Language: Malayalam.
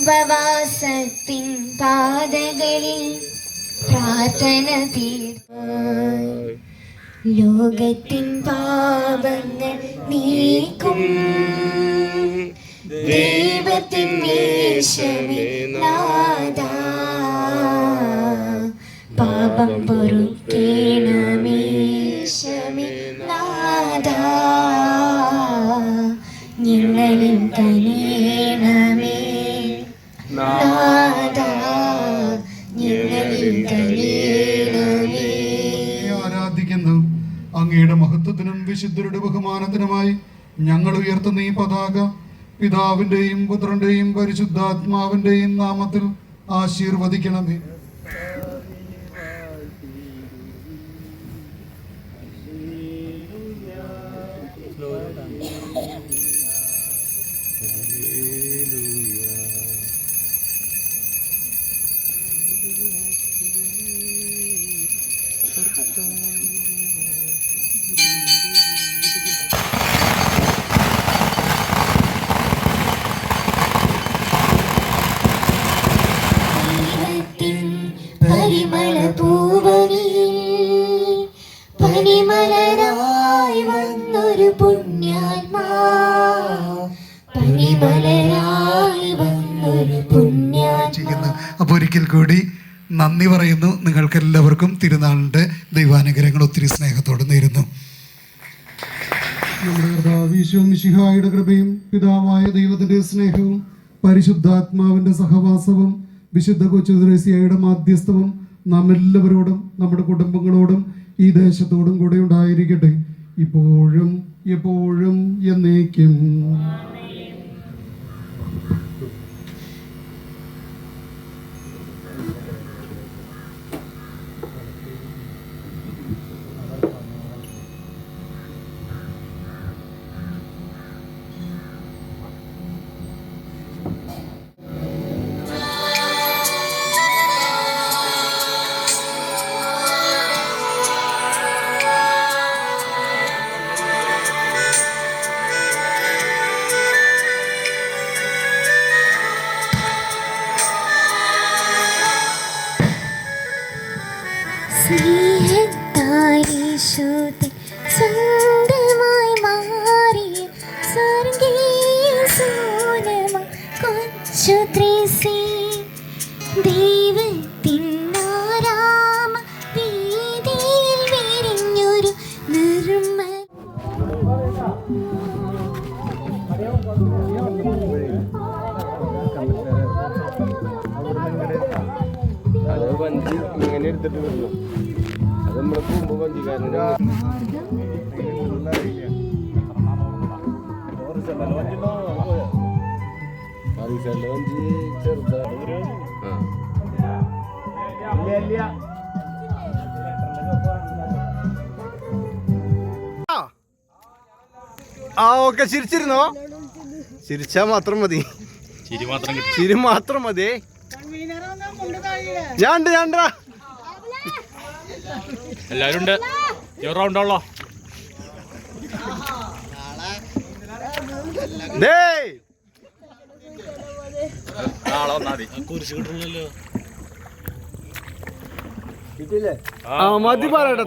ഉപവാസത്തിൻ പാതകളിൽ പ്രാർത്ഥന തീർപ്പായി ലോകത്തിൻ പാപങ്ങൾ നീക്കും. ദൈവത്തിൻ നാദ പാപം പൊറുക്കേണമേശമേ നാദാ ഞങ്ങളിൽ കനിയണമേ ആരാധിക്കുന്നു. അങ്ങയുടെ മഹത്വത്തിനും വിശുദ്ധരുടെ ബഹുമാനത്തിനുമായി ഞങ്ങൾ ഉയർത്തുന്ന ഈ പതാക പിതാവിന്റെയും പുത്രന്റെയും പരിശുദ്ധാത്മാവിന്റെയും നാമത്തിൽ ആശീർവദിക്കണമേ. പരിമള പൂവനിയിൽ പനിമലരായി വന്നൊരു പുണ്യാത്മാ. പനിമലരായി വന്നൊരു പുണ്യാത്മാ. അപ്പോൾ ഒരിക്കൽ കൂടി നന്ദി പറയുന്നു. നിങ്ങൾക്കെല്ലാവർക്കും തിരുനാളിന്റെ ദൈവാനുഗ്രഹങ്ങൾ ഒത്തിരി സ്നേഹത്തോടെ നേരുന്നു. നമ്മുടെ കൃപയും പിതാവായ ദൈവത്തിന്റെ സ്നേഹവും പരിശുദ്ധാത്മാവിന്റെ സഹവാസവും വിശുദ്ധ കൊച്ചുദ്രേസിയയുടെ മാധ്യസ്ഥവും നാം എല്ലാവരോടും നമ്മുടെ കുടുംബങ്ങളോടും ഈ ദേശത്തോടും കൂടെ ഉണ്ടായിരിക്കട്ടെ. ഇപ്പോഴും എപ്പോഴും എന്നേക്കും. സ്വന്തമായി മാറിയ സ്വർഗീയ സോനമ കൊച്ചു ത്രേസി. ദൈവത്തിൻ ഇങ്ങനെ എടുത്തിട്ട് വരണം അത് വഞ്ചിക്കാരൻ വഞ്ചി ചെറുതാ ആ ഓക്കെ ചിരിച്ചിരുന്നോ? ചിരിച്ചാ മാത്രം മതി. ചിരി മാത്രം ചിരി മാത്രം മതി. ഞാൻ ഉണ്ട്. ഞാൻ. എല്ലാവരും ഉണ്ട് നാളെ വന്നാ മതി. കുരിശ് ആ മതി പറയട്ടെ